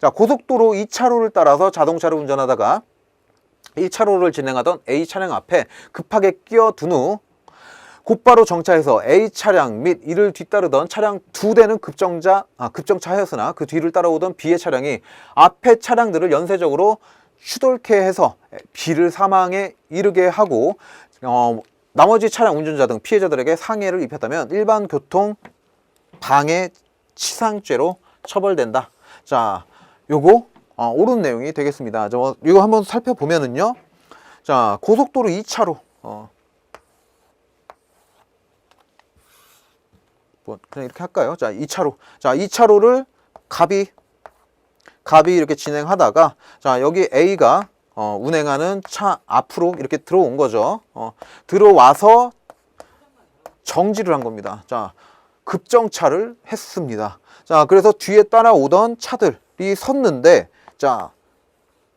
자, 고속도로 2차로를 따라서 자동차를 운전하다가 1차로를 진행하던 A 차량 앞에 급하게 끼어든 후 곧바로 정차해서 A 차량 및 이를 뒤따르던 차량 두 대는 급정자, 아, 급정차하였으나 그 뒤를 따라오던 B의 차량이 앞에 차량들을 연쇄적으로 추돌케 해서 B를 사망에 이르게 하고 어, 나머지 차량 운전자 등 피해자들에게 상해를 입혔다면 일반 교통 방해 치상죄로 처벌된다. 자, 요거 어, 옳은 내용이 되겠습니다. 저 이거 한번 살펴보면은요. 자, 고속도로 2차로 어, 뭐 그냥 이렇게 할까요? 자, 2차로. 자, 2차로를 갑이 갑이 이렇게 진행하다가 자, 여기 A가 어, 운행하는 차 앞으로 이렇게 들어온 거죠. 어, 들어와서 정지를 한 겁니다. 자, 급정차를 했습니다. 자, 그래서 뒤에 따라오던 차들이 섰는데 자,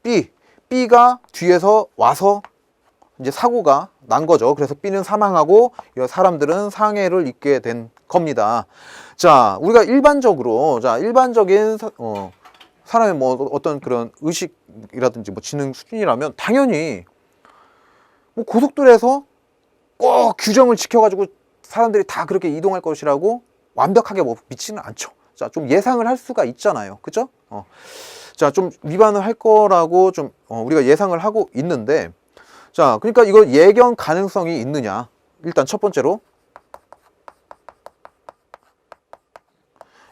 B, B가 뒤에서 와서 이제 사고가 난 거죠. 그래서 B는 사망하고 이 사람들은 상해를 입게 된 겁니다. 자, 우리가 일반적으로 자, 일반적인 사, 어, 사람의 뭐 어떤 그런 의식이라든지 뭐 지능 수준이라면 당연히 뭐 고속도로에서 꼭 규정을 지켜가지고 사람들이 다 그렇게 이동할 것이라고 완벽하게 뭐 미치는 않죠. 자, 좀 예상을 할 수가 있잖아요. 그죠? 어. 자, 좀 위반을 할 거라고 좀 어, 우리가 예상을 하고 있는데 자, 그러니까 이거 예견 가능성이 있느냐? 일단 첫 번째로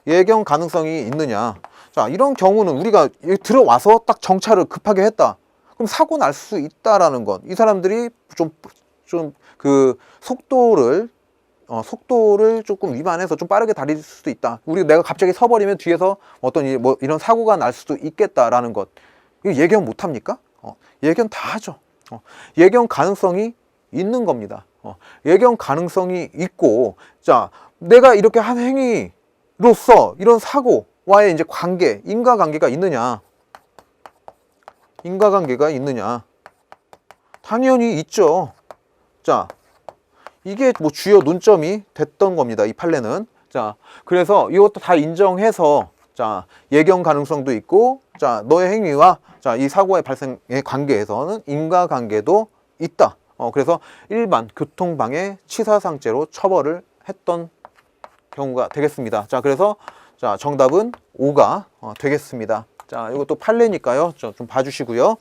예견 가능성이 있느냐? 자, 이런 경우는 우리가 들어와서 딱 정차를 급하게 했다. 그럼 사고 날 수 있다라는 것. 이 사람들이 좀 좀 그 속도를 어, 속도를 조금 위반해서 좀 빠르게 달릴 수도 있다. 우리 내가 갑자기 서버리면 뒤에서 어떤 일, 뭐 이런 사고가 날 수도 있겠다라는 것. 이거 예견 못 합니까? 어, 예견 다 하죠. 어, 예견 가능성이 있는 겁니다. 어, 예견 가능성이 있고, 자, 내가 이렇게 한 행위로서 이런 사고와의 이제 관계, 인과관계가 있느냐? 인과관계가 있느냐? 당연히 있죠. 자, 이게 뭐 주요 논점이 됐던 겁니다. 이 판례는. 자, 그래서 이것도 다 인정해서 자, 예견 가능성도 있고 자, 너의 행위와 자, 이 사고의 발생의 관계에서는 인과 관계도 있다. 어, 그래서 일반 교통방해 치사상죄로 처벌을 했던 경우가 되겠습니다. 자, 그래서 자, 정답은 5가 어, 되겠습니다. 자, 이것도 판례니까요. 저좀 봐주시고요.